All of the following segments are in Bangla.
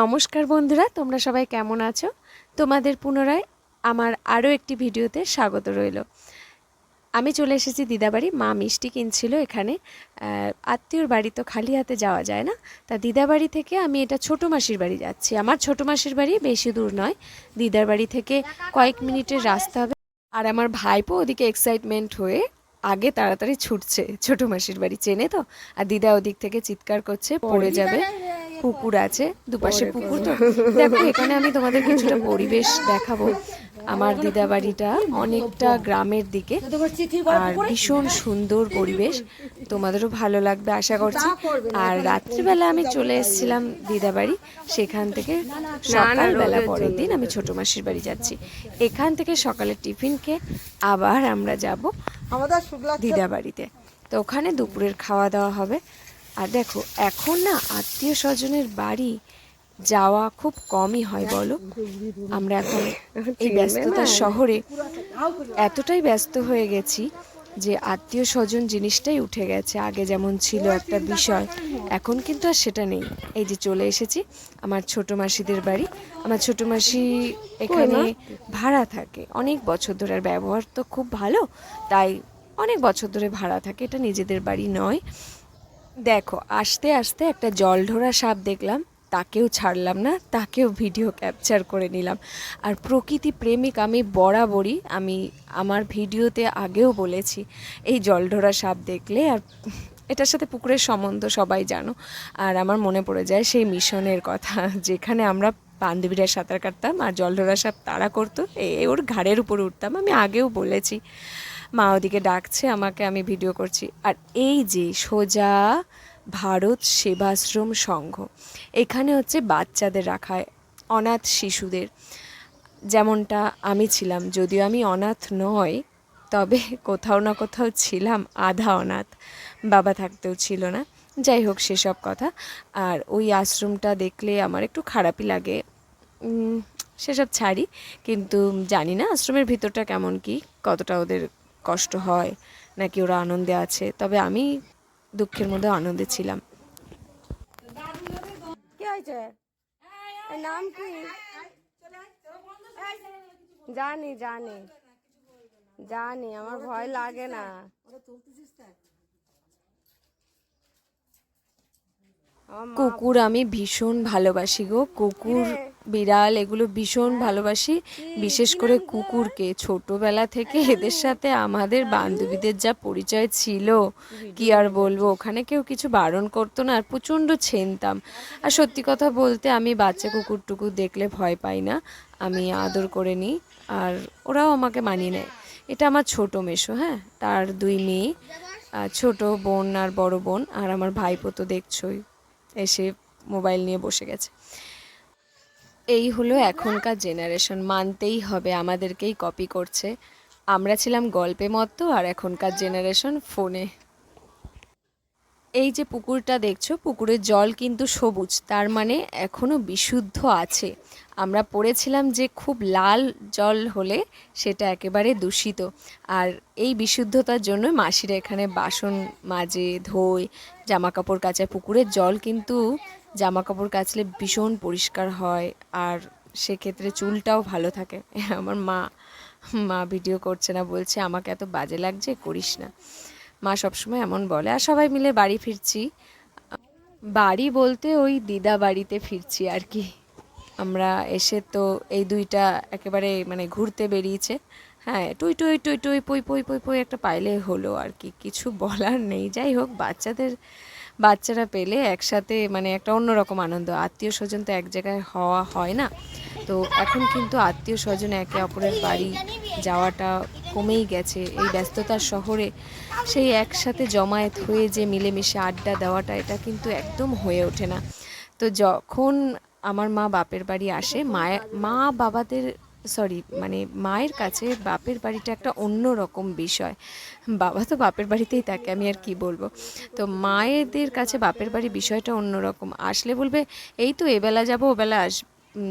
নমস্কার বন্ধুরা, তোমরা সবাই কেমন আছো? তোমাদের পুনরায় আমার আরও একটি ভিডিওতে স্বাগত রইল। আমি চলে এসেছি দিদাবাড়ি, মা মিষ্টি কিনছিল এখানে। আত্মীয়র বাড়ি তো খালি হাতে যাওয়া যায় না। তা দিদাবাড়ি থেকে আমি এটা ছোটো মাসির বাড়ি যাচ্ছি। আমার ছোটো মাসির বাড়ি বেশি দূর নয়। দিদার বাড়ি থেকে কয়েক মিনিটের রাস্তা হবে। আর আমার ভাইপো ওদিকে এক্সাইটমেন্ট হয়ে আগে তাড়াতাড়ি ছুটছে। ছোটো মাসির বাড়ি চেনে তো? আর দিদা ওদিক থেকে চিৎকার করছে, পড়ে যাবে। পুকুর আছে দুপাশে পুকুর তো। দেখো এখানে আমি তোমাদের কিছুটা পরিবেশ দেখাবো। আমার দিদা বাড়িটা অনেকটা গ্রামের দিকে আর ভীষণ সুন্দর পরিবেশ। তোমাদেরও ভালো লাগবে আশা করছি। আর রাত্রিবেলা আমি চলে এসেছিলাম দিদা বাড়ি সেখান থেকে সকালবেলা পরের দিন আমি ছোট মাসির বাড়ি যাচ্ছি। এখান থেকে সকালে টিফিন খেয়ে আবার আমরা যাব আমাদের দিদা বাড়িতে তো ওখানে দুপুরের খাওয়া দাওয়া হবে। আর দেখো এখন না আত্মীয় স্বজনের বাড়ি যাওয়া খুব কমই হয় বলো। আমরা এখন এই ব্যস্ততার শহরে এতটাই ব্যস্ত হয়ে গেছি যে আত্মীয় স্বজন জিনিসটাই উঠে গেছে। আগে যেমন ছিল একটা বিষয় এখন কিন্তু আর সেটা নেই। এই যে চলে এসেছি আমার ছোট মাসিদের বাড়ি। আমার ছোট মাসি এখানে ভাড়া থাকে। অনেক বছর ধরে আর ব্যবহার তো খুব ভালো তাই অনেক বছর ধরে ভাড়া থাকে। এটা নিজেদের বাড়ি নয়। দেখো, আস্তে আস্তে একটা জলঢোরা সাপ দেখলাম, তাকেও ছাড়লাম না, তাকেও ভিডিও ক্যাপচার করে নিলাম। আর প্রকৃতি প্রেমিক আমি বরাবরই, আমি আমার ভিডিওতে আগেও বলেছি, এই জলঢোরা সাপ দেখলে, আর এটার সাথে পুকুরের সম্বন্ধ সবাই জানো। আর আমার মনে পড়ে যায় সেই মিশনের কথা, যেখানে আমরা বান্ধবীরা সাঁতার কাটতাম, আর জলঢোরা সাপ তাড়া করতো, এ ওর ঘাড়ের উপর উঠতাম, আমি আগেও বলেছি। মা ওদিকে ডাকছে আমাকে আমি ভিডিও করছি। আর এই যে সোজা ভারত সেবাশ্রম সংঘ এখানে হচ্ছে বাচ্চাদের রাখা হয়, অনাথ শিশুদের। যেমনটা আমি ছিলাম যদিও আমি অনাথ নয় তবে কোথাও না কোথাও ছিলাম আধা অনাথ বাবা থাকতেও ছিল না। যাই হোক সেসব কথা। আর ওই আশ্রমটা দেখলে আমার একটু খারাপই লাগে। সেসব ছাড়ি কিন্তু জানি না আশ্রমের ভিতরটা কেমন কি কতটা ওদের কষ্ট হয় নাকি ওরা আনন্দে আছে? তবে আমি দুঃখের মধ্যে আনন্দে ছিলাম। কি হয়েছে? নাম কি? জানি জানি। জানি আমার ভয় লাগে না। কুকুর আমি ভীষণ ভালোবাসি গো। কুকুর বিড়াল, এগুলো ভীষণ ভালোবাসি, বিশেষ করে কুকুরকে। ছোটবেলা থেকে এদের সাথে আমাদের বান্ধবীদের যা পরিচয় ছিল, কি আর বলব, ওখানে কেউ কিছু বারণ করতো না, আর প্রচণ্ড ছেনতাম। আর সত্যি কথা বলতে, আমি বাচ্চা কুকুর টুকুর দেখলে ভয় পাই না, আমি আদর করে নিই, আর ওরাও আমাকে মানিয়ে নেয়। এটা আমার ছোট মেশো হ্যাঁ? তার দুই মেয়ে ছোট বোন আর বড় বোন, আর আমার ভাইপো তো দেখছোই, এসে মোবাইল নিয়ে বসে গেছে। এই হলো এখনকার জেনারেশন মানতেই হবে আমাদেরকেই কপি করছে। আমরা ছিলাম গল্পে মতো আর এখনকার জেনারেশন ফোনে এই যে পুকুরটা দেখছ, পুকুরের জল কিন্তু সবুজ, তার মানে এখনও বিশুদ্ধ আছে। আমরা পড়েছিলাম যে খুব লাল জল হলে সেটা একেবারে দূষিত। আর এই বিশুদ্ধতার জন্য মাসিরা এখানে বাসন মাজে, ধোয় জামা কাপড় কাচায় পুকুরের জল কিন্তু জামা কাপড় কাচলে ভীষণ পরিষ্কার হয়, আর সেক্ষেত্রে চুলটাও ভালো থাকে। আমার মা মা ভিডিও করছে না, বলছে, আমাকে এত বাজে লাগছে, করিস না। মা সবসময় এমন বলে, আর সবাই মিলে বাড়ি ফিরছি। বাড়ি বলতে ওই দিদা বাড়িতে ফিরছি আর কি। আমরা এসে তো এই দুইটা একেবারে মানে ঘুরতে বেরিয়েছে। হ্যাঁ টুই টুই টুই টুই, পুই পুই পুই পুই একটা পাইলে হলো আর কি। কিছু বলার নেই। যাই হোক, বাচ্চাদের বাচ্চারা পেলে একসাথে মানে একটা অন্যরকম আনন্দ। আত্মীয় স্বজন তো এক জায়গায় হওয়া হয় না। তো এখন কিন্তু আত্মীয় স্বজন একে অপরের বাড়ি যাওয়াটা কমেই গেছে। এই ব্যস্ততার শহরে সেই একসাথে জমায়েত হয়ে যে মিলেমিশে আড্ডা দেওয়াটা, এটা কিন্তু একদম হয়ে ওঠে না। তো যখন আমার মা বাপের বাড়ি আসে মায়ের মা বাবাদের সরি মানে মায়ের কাছে বাপের বাড়িটা একটা অন্য রকম বিষয়। বাবা তো বাপের বাড়িতেই থাকে, আমি আর কি বলব? তো মায়েদের কাছে বাপের বাড়ি বিষয়টা অন্যরকম আসলে বলবে, এই তো এবেলা যাব, ওবেলা আস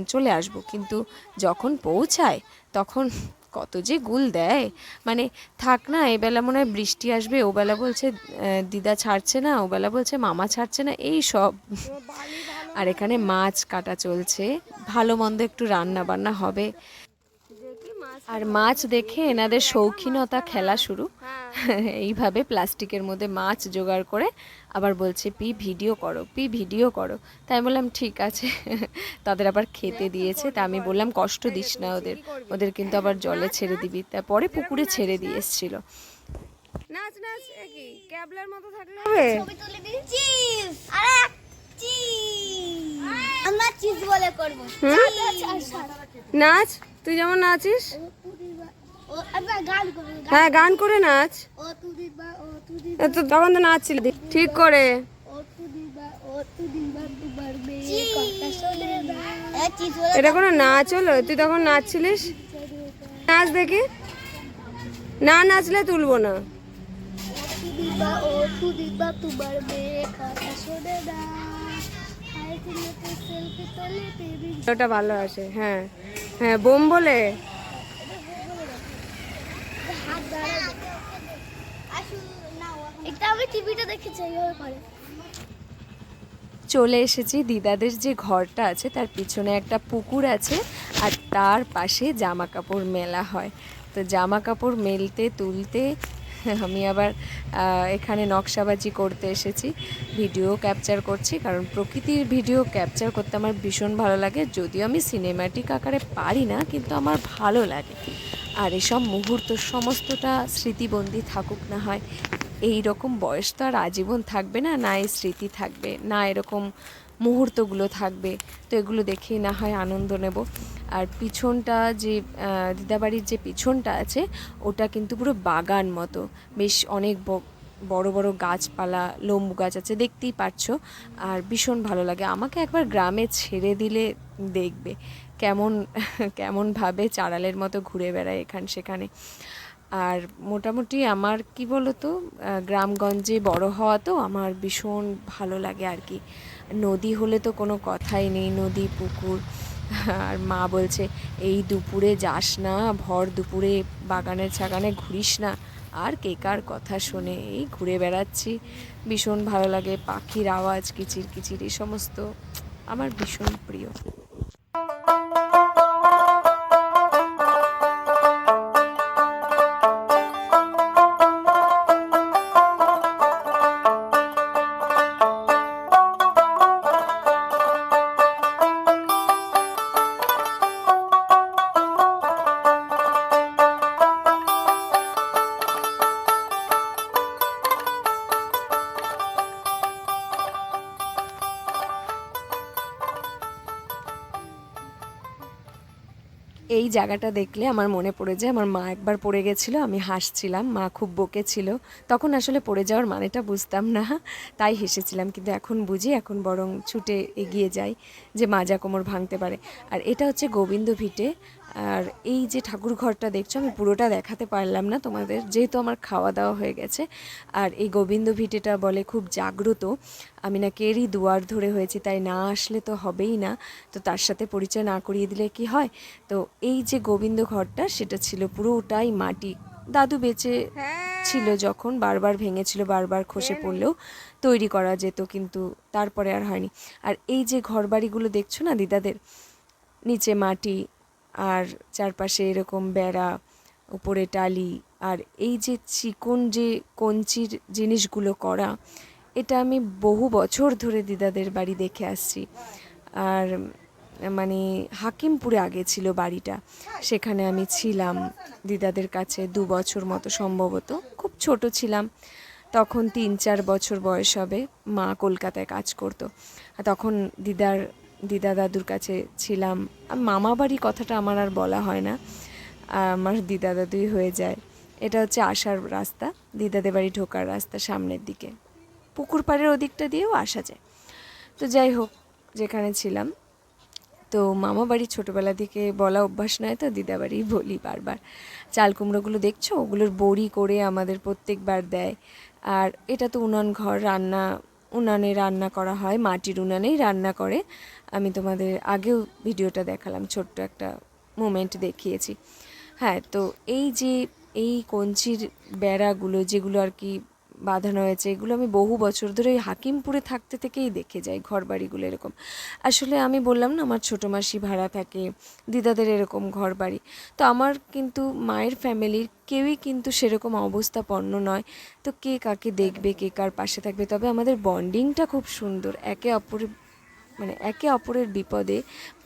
চলে আসব। কিন্তু যখন পৌঁছায়, তখন কত যে গুল দেয়। মানে থাক না, এবেলা মনে হয় বৃষ্টি আসবে, ওবেলা বলছে দিদা ছাড়ছে না, ওবেলা বলছে মামা ছাড়ছে না, এই সব। আর এখানে মাছ কাটা চলছে। ভালো মন্দ একটু রান্না বান্না হবে। মাছ আর মাছ দেখে এনাদের শৌখিনতা খেলা শুরু। হ্যাঁ। এইভাবে প্লাস্টিকের মধ্যে মাছ জোগাড় করে আবার বলছে পি ভিডিও করো পি ভিডিও করো। তাই আমি বললাম ঠিক আছে। তাদের আবার খেতে দিয়েছে। তা আমি বললাম কষ্ট দিস না ওদের। ওদের কিন্তু আবার জলে ছেড়ে দিবি। তারপরে পুকুরে ছেড়ে দিয়ে এসছিল। নাচ নাচ কি ক্যাবলার মতো থাকলে হবে? ছবি তুলে দিন চিজ আরে চিজ আমরা চিজ বলে করব। নাচ? তুই যেমন নাচিস? হ্যাঁ গান করে নাচ। ও তু তখন তো নাচছিলি। ঠিক করে। এটা কোনো নাচ হলো? তুই তখন নাচছিলিস? নাচ দেখি। না নাচলে তুলবো না। ওটা ভালো আসে হ্যাঁ। হ্যাঁ বোম বলে? চলে এসেছি দিদাদের যে ঘরটা আছে তার পিছনে একটা পুকুর আছে আর তার পাশে জামা কাপড় মেলা হয়। তো জামা কাপড় মেলতে তুলতে আমি আবার এখানে নকশাবাজি করতে এসেছি, ভিডিও ক্যাপচার করছি, কারণ প্রকৃতির ভিডিও ক্যাপচার করতে আমার ভীষণ ভালো লাগে। যদিও আমি সিনেম্যাটিক আকারে পারি না, কিন্তু আমার ভালো লাগে। আর এসব মুহূর্ত সমস্তটা স্মৃতিবন্দি থাকুক না হয়। এই রকম বয়স তো আর আজীবন থাকবে না না এই স্মৃতি থাকবে, না এরকম মুহূর্তগুলো থাকবে। তো এগুলো দেখেই না হয় আনন্দ নেব। আর পিছনটা যে দিদাবাড়ির যে পিছনটা আছে, ওটা কিন্তু পুরো বাগান মতো। বেশ অনেক বড় বড় গাছপালা, লম্বু গাছ আছে, দেখতেই পারছ। আর ভীষণ ভালো লাগে। আমাকে একবার গ্রামে ছেড়ে দিলে দেখবে। কেমন, কেমনভাবে চাড়ালের মতো ঘুরে বেড়ায় এখান সেখানে। আর মোটামুটি আমার, কি বলতো গ্রামগঞ্জে বড় হওয়া তো আমার ভীষণ ভালো লাগে আর কি। নদী হলে তো কোনো কথাই নেই, নদী, পুকুর। আর মা বলছে, এই দুপুরে যাস না, ভর দুপুরে বাগানের ছাগানে ঘুরিস না। আর কে কার কথা শুনে, এই ঘুরে বেড়াচ্ছি। ভীষণ ভালো লাগে পাখির আওয়াজ, কিচির কিচির, এই সমস্ত আমার ভীষণ প্রিয়। জায়গাটা দেখলে আমার মনে পড়ে যায়, আমার মা একবার পড়ে গেছিল, আমি হাসছিলাম, মা খুব বকেছিল তখন আসলে পড়ে যাওয়ার মানেটা বুঝতাম না, তাই হেসেছিলাম। কিন্তু এখন বুঝি, এখন বরং ছুটে এগিয়ে যাই যে মাজা কোমর ভাঙতে পারে। আর এটা হচ্ছে গোবিন্দ ভিটে। আর এই যে ঠাকুর ঘরটা দেখছ, আমি পুরোটা দেখাতে পারলাম না তোমাদের, যেহেতু আমার খাওয়া দাওয়া হয়ে গেছে। আর এই গোবিন্দ ভিটেটা বলে খুব জাগ্রত। আমি না এরই দুয়ার ধরে হয়েছি, তাই না আসলে তো হবেই না। তো তার সাথে পরিচয় না করিয়ে দিলে কি হয়? তো এই যে গোবিন্দ ঘরটা সেটা ছিল পুরোটাই মাটি। দাদু বেঁচে ছিল যখন বারবার ভেঙেছিল বারবার খসে পড়লেও তৈরি করা যেত কিন্তু তারপরে আর হয়নি। আর এই যে ঘরবাড়িগুলো দেখছ না দিদাদের? নিচে মাটি আর চারপাশে এরকম বেড়া উপরে টালি আর এই যে চিকন যে কঞ্চির জিনিসগুলো করা এটা আমি বহু বছর ধরে দিদাদের বাড়ি দেখে আসছি। আর মানে হাকিমপুরে আগে ছিল বাড়িটা। সেখানে আমি ছিলাম দিদাদের কাছে দু বছর মতো সম্ভবত। খুব ছোট ছিলাম। তখন তিন চার বছর বয়স হবে, মা কলকাতায় কাজ করতো। তখন দিদার, দিদা দাদুর কাছে ছিলাম। মামা বাড়ি কথাটা আমার আর বলা হয় না। আমার দিদা দাদুই হয়ে যায়। এটা হচ্ছে আসার রাস্তা, দিদাদের বাড়ি ঢোকার রাস্তা সামনের দিকে। পুকুর পাড়ের ওদিকটা দিয়েও আসা যায়। তো যাই হোক, যেখানে ছিলাম তো মামা বাড়ি ছোটোবেলা থেকে বলা অভ্যাস নয় তো, দিদা বাড়ি বলি বারবার। চাল কুমড়োগুলো দেখছ? ওগুলোর বড়ি করে আমাদের প্রত্যেকবার দেয়। আর এটা তো উনান ঘর, রান্না, উনানে রান্না করা হয়, মাটির উনানেই রান্না করে। আমি তোমাদের আগেও ভিডিওটা দেখালাম, ছোট্ট একটা মোমেন্ট দেখিয়েছি। হ্যাঁ তো এই যে এই কঞ্চির বেড়াগুলো, যেগুলো আর কি বাঁধানো হয়েছে, এগুলো আমি বহু বছর ধরে হাকিমপুরে থাকতে থেকেই দেখে যাই ঘর বাড়িগুলো এরকম। আসলে আমি বললাম না, আমার ছোটো মাসি ভাড়া থাকে, দিদাদের এরকম ঘর বাড়ি তো আমার কিন্তু মায়ের ফ্যামিলির কেউই কিন্তু সেরকম অবস্থাপন্ন নয়। তো কে কাকে দেখবে, কে কার পাশে থাকবে? তবে আমাদের বন্ডিংটা খুব সুন্দর। একে অপরের মানে একে অপরের বিপদে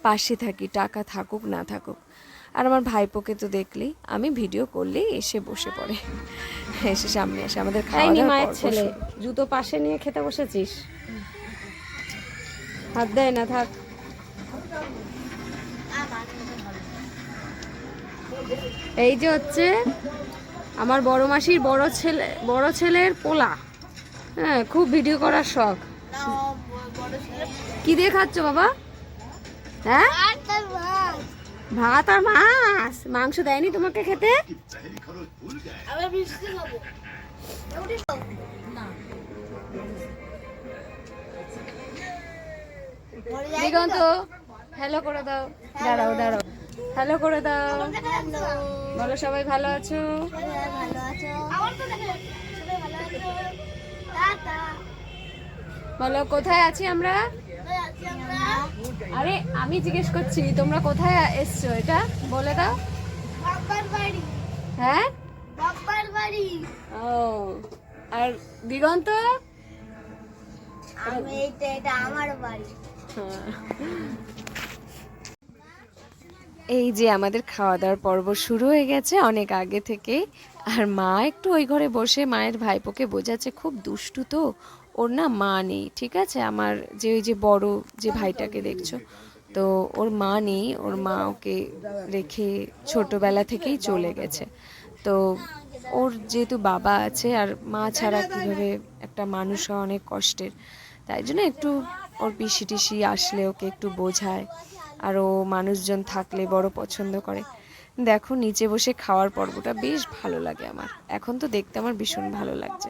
পাশে থাকি, টাকা থাকুক, না থাকুক। আর আমার ভাইপোকে তো দেখলেই আমি ভিডিও করলেই এসে বসে পড়ে। এসে সামনে আসে আমাদের খাইনি মায়ের ছেলে জুতো পাশে নিয়ে খেতে বসেছিস? হাত দেয় না থাক। এই যে হচ্ছে আমার বড় মাসির বড় ছেলে বড় ছেলের পোলা। হ্যাঁ খুব ভিডিও করার শখ। কি দিয়ে খাচ্ছ বাবা? হ্যাঁ? ভাত আর মাছ। মাংস দেয়নি তোমাকে খেতে? দিগন্ত হ্যালো করে দাও। দাঁড়াও দাঁড়াও। হ্যালো করে দাও। বলো সবাই ভালো আছো? বলো কোথায় আছি আমরা? আরে আমি জিজ্ঞেস করছি তোমরা কোথায় এসছো এটা? বলে দাও। হ্যাঁ? ও আর দিগন্ত? আমি এটা আমার বাড়ি। এই যে আমাদের খাওয়া দাওয়ার পর্ব শুরু হয়ে গেছে অনেক আগে থেকে। আর মা একটু ওই ঘরে বসে মায়ের ভাইপোকে বোঝাচ্ছে খুব দুষ্টু তো। ওর না মা নেই, ঠিক আছে? আমার যে, ওই যে বড় যে ভাইটাকে দেখছ, তো ওর মা নেই, ওর মা ওকে রেখে ছোটবেলা থেকেই চলে গেছে। তো ওর যেহেতু বাবা আছে, আর মা ছাড়া কীভাবে একটা মানুষ হওয়া অনেক কষ্টের, তাই জন্য একটু ওর পিসি টিসি আসলে ওকে একটু বোঝায়, আর ও মানুষজন থাকলে বড় পছন্দ করে। দেখো, নিচে বসে খাওয়ার পর্বটা বেশ ভালো লাগে আমার। এখন তো দেখতে আমার ভীষণ ভালো লাগছে।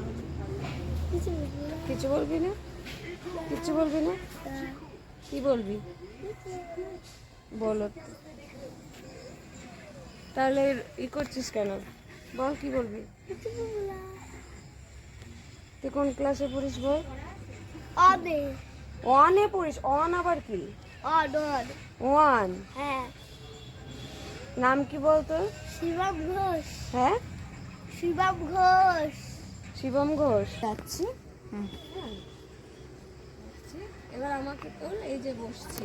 কিছু বলবি না? কিছু বলবি না? কি বলবি? বলো। তাহলে ই করছিস কেন? বল কি বলবি? তুই কোন ক্লাসে পড়িস বল? অদে। ওয়ানে পড়িস? অন আবার কি? অড ওয়ান হ্যাঁ। নাম কি বলতো শিবম ঘোষ। হ্যাঁ? শিবম ঘোষ। শিবম ঘোষ। যাচ্ছি। এবার আমাকে তোল এই যে বসছি।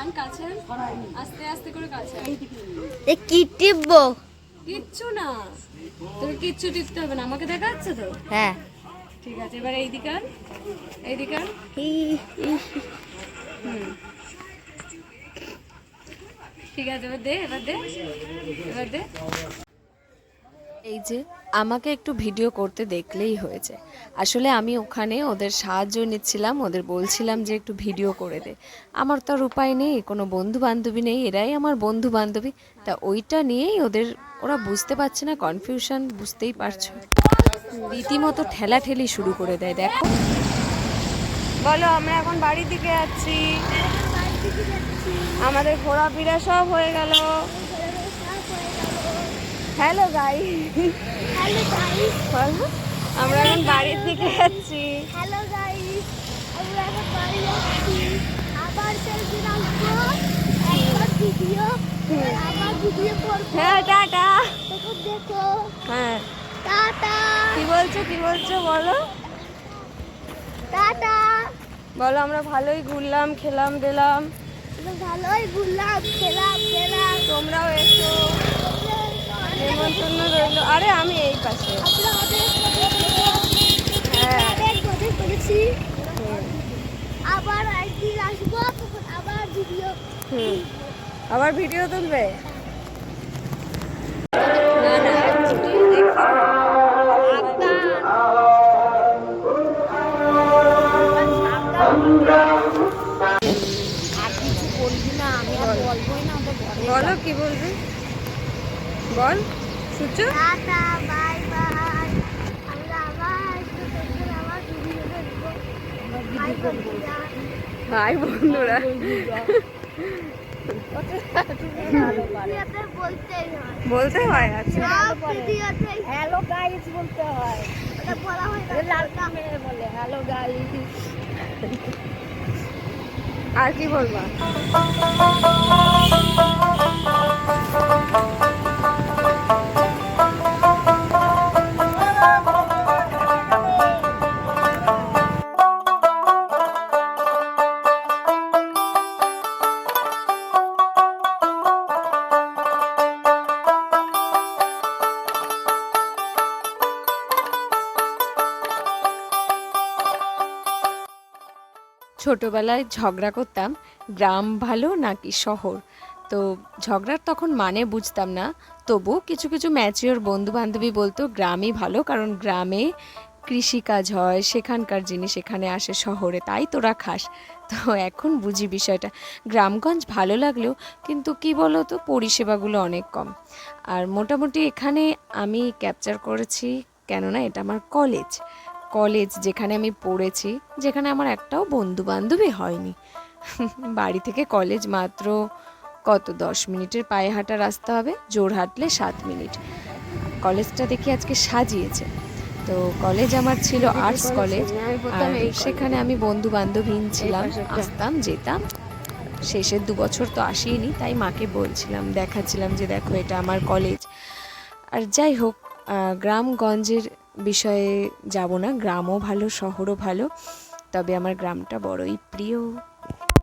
আন কাছে। আস্তে আস্তে করে কাছে। কি টিপবো? কিচ্ছু না। কিচ্ছু টিপতে হবে না। আমাকে দেখা যাচ্ছে তো? হ্যাঁ। ঠিক আছে এবার এই দিকে আন। এই দিকে আন হুম। ঠিক আছে এবার দে এবার দে এবার দে। এই যে আমাকে একটু ভিডিও করতে দেখলেই হয়েছে। আসলে আমি ওখানে ওদের সাহায্য নিচ্ছিলাম ওদের বলছিলাম যে একটু ভিডিও করে দে। আমার তো আর উপায় নেই কোনো বন্ধু বান্ধবী নেই এরাই আমার বন্ধু বান্ধবী তা ওইটা নিয়েই ওদের ওরা বুঝতে পারছে না কনফিউশন বুঝতেই পারছ। রীতিমতো ঠেলাঠেলি শুরু করে দেয় দেখো। বলো আমরা এখন বাড়ির দিকে যাচ্ছি। আমাদের ঘোরাফেরা সব হয়ে গেল। হ্যালো গাই আমরা এখন বাড়ির দিকে যাচ্ছি। হ্যালো গাইস আমরা এখন বাড়ি যাচ্ছি। আবার সেলফি রাখব একবার ভিডিও। আবার ভিডিও করব। হ্যাঁ টাটা। দেখো হ্যাঁ। টাটা। কি বলছো কি বলছো বলো। টাটা। বলো আমরা ভালোই ঘুরলাম খেলাম দিলাম ভালোই ঘুরলাম খেলাম খেলাম। তোমরাও এসো। নেমন্তন্ন রইল। আরে আমি এই পাশে। করেছি হ্যাঁ। আবার একদিন আসব আবার ভিডিও আবার ভিডিও তুলবে? দেখব। বাই বন্ধুরা। হয়। বলতে হয় আচ্ছা। হ্যালো গাইস বলতে হয়। ওটা বলা হয় না লালটা বলে। হ্যালো গাইস আর কি বলবা? ছোটবেলায় ঝগড়া করতাম, গ্রাম ভালো নাকি শহর? তো ঝগড়ার তখন মানে বুঝতাম না তবু কিছু কিছু ম্যাচিওর বন্ধু বান্ধবী বলতো, গ্রামই ভালো কারণ গ্রামে কৃষিকাজ হয়, সেখানকার জিনিস এখানে আসে শহরে, তাই তোরা খাস। তো এখন বুঝি বিষয়টা। গ্রামগঞ্জ ভালো লাগলেও কিন্তু কি বলো তো পরিষেবাগুলো অনেক কম। আর মোটামুটি এখানে আমি ক্যাপচার করেছি কেননা এটা আমার কলেজ কলেজ যেখানে আমি পড়েছি, যেখানে আমার একটাও বন্ধু বান্ধবী হয়নি। বাড়ি থেকে কলেজ মাত্র কত, দশ মিনিটের পায়ে হাঁটা রাস্তা হবে, জোর হাঁটলে সাত মিনিট। কলেজটা দেখি আজকে সাজিয়েছে। তো কলেজ আমার ছিল আর্টস কলেজ, আর সেখানে আমি বন্ধু বান্ধবহীন ছিলাম, আসতাম, যেতাম। শেষের দু বছর তো আসিনি, তাই মাকে বলছিলাম, দেখাচ্ছিলাম যে দেখো এটা আমার কলেজ। আর যাই হোক গ্রামগঞ্জের বিষয়ে যাব না। গ্রামও ভালো শহরও ভালো। তবে আমার গ্রামটা বড়ই প্রিয়।